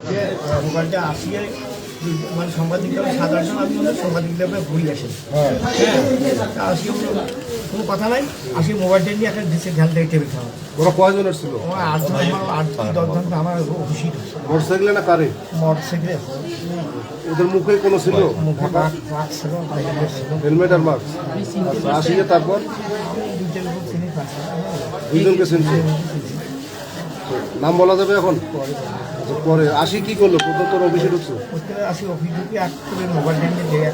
যে মোবাইলটা আসিয়ে মানে সাধারণ মনে হয় সাংবাদিকরা ঘুরি আসে। হ্যাঁ। আসিয়ে কোনো কথা নাই আসি মোবাইলটা নিয়ে একটা দেশে টেবিল খাওয়া। ওরা আট আমার খুশি। মোটরসাইকেলে না কারে? মোটর সাইকেলে ওদের মুখে কোনো ছিল? হেলমেট আর মাস্ক? আচ্ছা আসিয়ে তারপর? দুজনকে নাম বলা যাবে এখন? আচ্ছা পরে। আসি কি করল? প্রথম তোর অফিসে ঢুকছে? আসি অফিস ঢুকে এক করে মোবাইলটা নিয়ে দিয়ে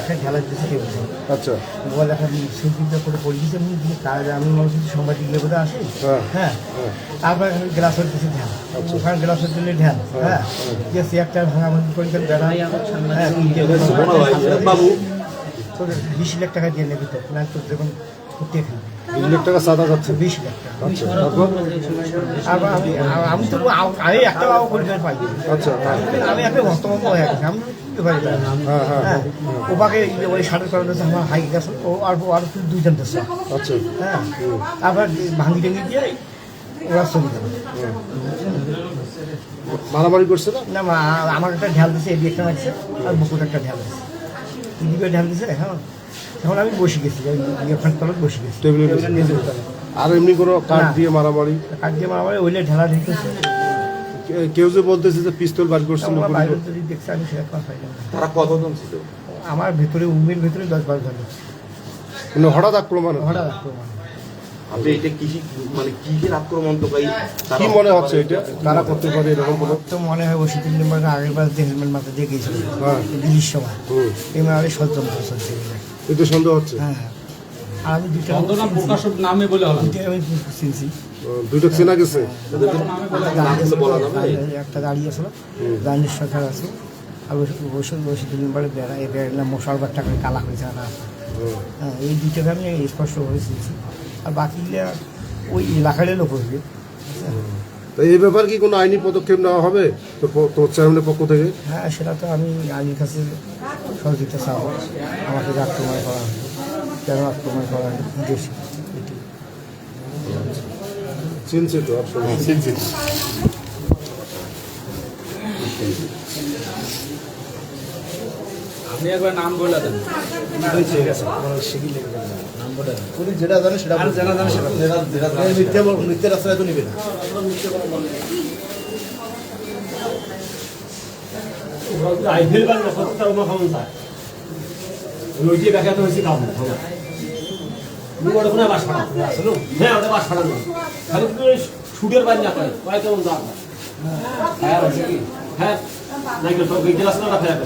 একটা দিয়েছে টেবিল খাওয়া আচ্ছা। মোবাইল এখন সেলফিটা করে পড়ে দিয়েছে আমি দিয়ে কাজ আমি মনে হচ্ছে সাংবাদিক লেবুতে আসি। হ্যাঁ। হ্যাঁ। হ্যাঁ। তারপর গ্লাসের দিয়েছে ধ্যান। ওখানে গ্লাসের দিলে ধ্যান। হ্যাঁ যে চেয়ারটা ভাঙাভাঙি করে গেল বেড়া হ্যাঁ বাবু। তোর বিশ লাখ টাকা দিয়ে নেবি তো। না তোর যখন করতে খাবি বিশ লাখ টাকা সাদা যাচ্ছে বিশ লাখ আচ্ছা তারপর? আমি আমি তো আমি একটা বাবু পরিবার পাই। আচ্ছা হ্যাঁ আমি একটা হয়ে গেছি আমি। হ্যাঁ হ্যাঁ ওপাকে ওই শাড়ির কারণে তো আমার হাই গেছে ও আর দুইজন আচ্ছা। হ্যাঁ তারপর ভাঙি টেঙ্গি দিয়ে ওরা ছবি দেবে। মারামারি করছে না? না আমার একটা ঢাল দিছে এদিকে একটা লাগছে আর বুকুর একটা ঢাল এদিকে ঢাল দিছে হ্যাঁ তখন আমি বসে গেছি তলত বসে গেছি। টেবিলে বসে। মেঝের আর এমনি কোনো কাঠ দিয়ে মারামারি? কাঠ দিয়ে ওইলে ঢালা ঢেকেছে কেউ যে বলতেছে যে পিস্তল বার করছিল আমার বাইরে যদি দেখছে আমি সেটা কথা তারা কতজন ছিল? আমার ভেতরে উমের ভেতরে দশ বারো জন মানে হঠাৎ আক্রমণ? হঠাৎ আক্রমণ। আপনি এটা কৃষি মানে আক্রমণ তো ভাই কি মনে হচ্ছে এটা? কারা করতে পারে এরকম কোনো? তো মনে হয় ওষুধ তিন নম্বর আগের বার যে হেলমেট মাথা দিয়ে গিয়েছিল হ্যাঁ। দিল্লির সময় এই মানে সচন্ত্র চলছে এটা সন্দেহ হচ্ছে? হ্যাঁ আর আমি দুইটা চন্দনা প্রকাশ নামে বলে হলাম। দুইটা আমি চিনছি। দুইটা চেনা গেছে? একটা গাড়ি আছে, একটা গাড়ি আছে গাড়ির সরকার আছে। আর ওষুধ ওষুধ তিন নম্বরে বেড়া এই বেড়া মশার বারটা কালা হয়েছে আর হ্যাঁ এই দুইটাকে আমি স্পষ্টভাবে চিনছি। আর বাকিগুলা ওই এলাকারই লোক হইবে তা এই ব্যাপার কি কোনো আইনি পদক্ষেপ নেওয়া হবে? তো প- তোর চেয়ারম্যানের পক্ষ থেকে? হ্যাঁ সেটা তো আমি আইনের কাছে সহযোগিতা চাও আমাকে যে আক্রমণ করা কেন আক্রমণ করা এটি। চিনছে তো চিনছে আপনি একবার নাম বলে দেন। ঠিক আছে। পুলিশ যেটা জানে সেটা আর জানা জানা সেটা বল- মিথ্যার আশ্রয় তো নিবে না। না সত্য আমার ক্ষমতা। রোজি ব্যাখ্যাত হয়েছে কাম তুমি ওটা কোনো বাস ফাটা আসলো হ্যাঁ ওটা বাস ফাটা খালি তুমি ওই সুদের বাড়ি না করে কয় কেমন দাম হ্যাঁ? আছে হ্যাঁ। নাই তো তোকে না ফেরা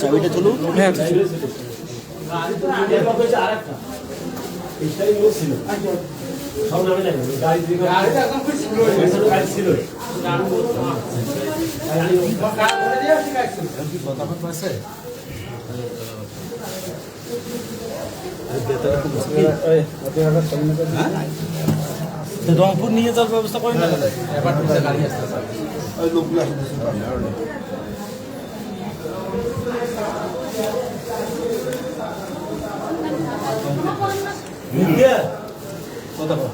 চাবিটা তুলো আরেকটা। এইটাই লোক ছিল সব নামে জানি গাড়ি দিকে গাড়ি ছিল রংপুর নিয়ে যাওয়ার ব্যবস্থা করেন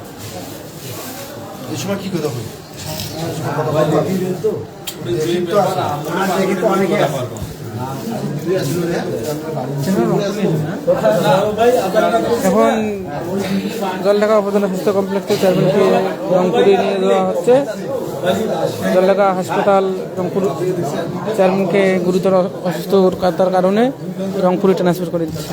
এই সময় কি কথা হয় এখন জলঢাকা উপজেলা স্বাস্থ্য কমপ্লেক্সে চেয়ারম্যানকে রংপুরে নিয়ে যাওয়া হচ্ছে। জলঢাকা হাসপাতাল রংপুর চেয়ারম্যানকে গুরুতর অসুস্থতার কারণে রংপুরে ট্রান্সফার করে দিচ্ছে।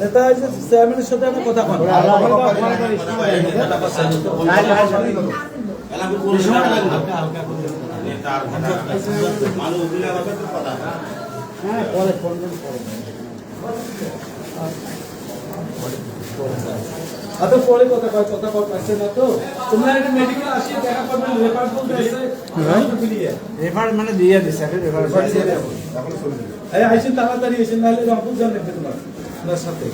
নেতা সাথে একটা কথা বল আচ্ছা পরে কথা কথা না তোমরা রেফার মানে দিয়ে দিছে আইসেন তাড়াতাড়ি এসেন নাহলে রংপুর দেখতে তোমার ওনার সাথে।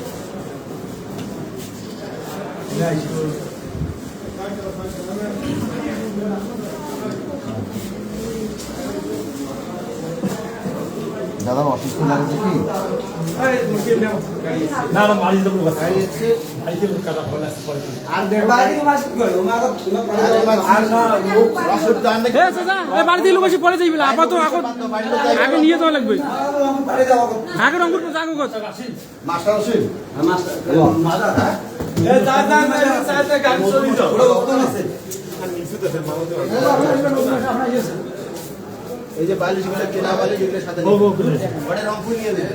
দাদা অসুস্থ লাগে নাও। না না দেবো বাড়িতে লোক এসে পরে যাইবে আপাতত এখন আগে নিয়ে যাওয়া লাগবে আগে কত মাস্টার যাও এই যে বালিশগুলো কেনা বালিশ এগুলো সাথে রংপুর নিয়ে দেবে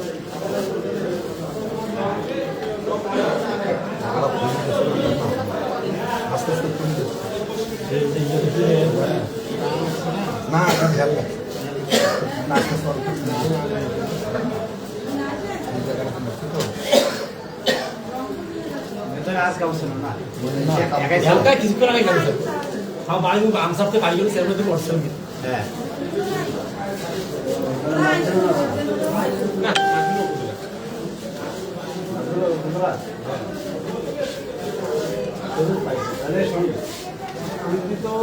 হালকা কিছু করে নাই গেছে হ্যাঁ বাড়ি আম সাথে বাড়ি গেলে সেরকম তো করছে হ্যাঁ তো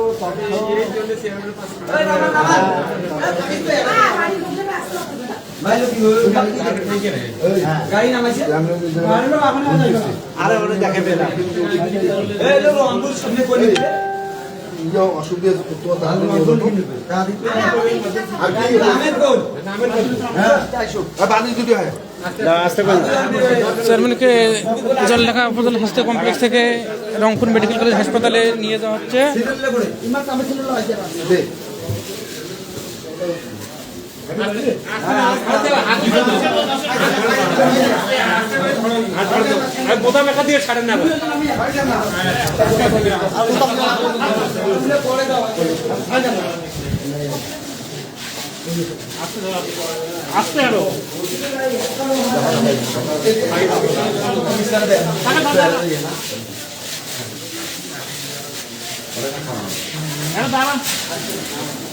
চেয়ারম্যানকে জলঢাকা উপজেলা স্বাস্থ্য কমপ্লেক্স থেকে রংপুর মেডিকেল কলেজ হাসপাতালে নিয়ে যাওয়া হচ্ছে। দে বোতা মেখা দিয়ে ছাড়েন না আসতে আরও এই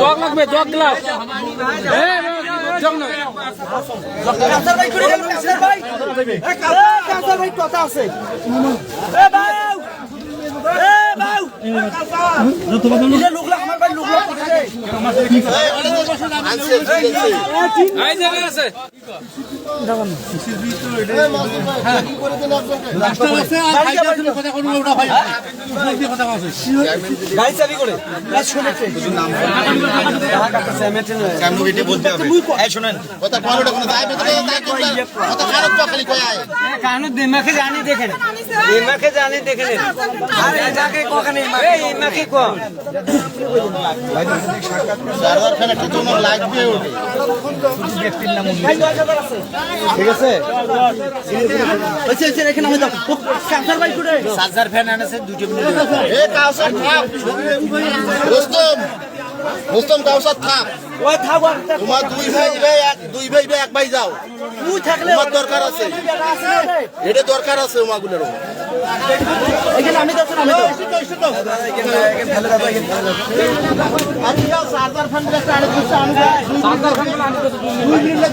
জগ লাগবে জগ গ্লাস জগ না এই জায়গায় আছে দিমাগে জানি দেখে জানি দেখে ঠিক আছে চার্জার ফ্যান আনেছে দুটো মিনিট রুস্তম কাউসার থাক। ওই থাকো তোমার দুই ভাই ভাই এক দুই ভাই ভাই এক ভাই যাও। তুই থাকলে তোমার দরকার আছে। এটা দরকার আছে ওমাগুলোর এখানে আমি দেখুন আমি দুই মিনিটে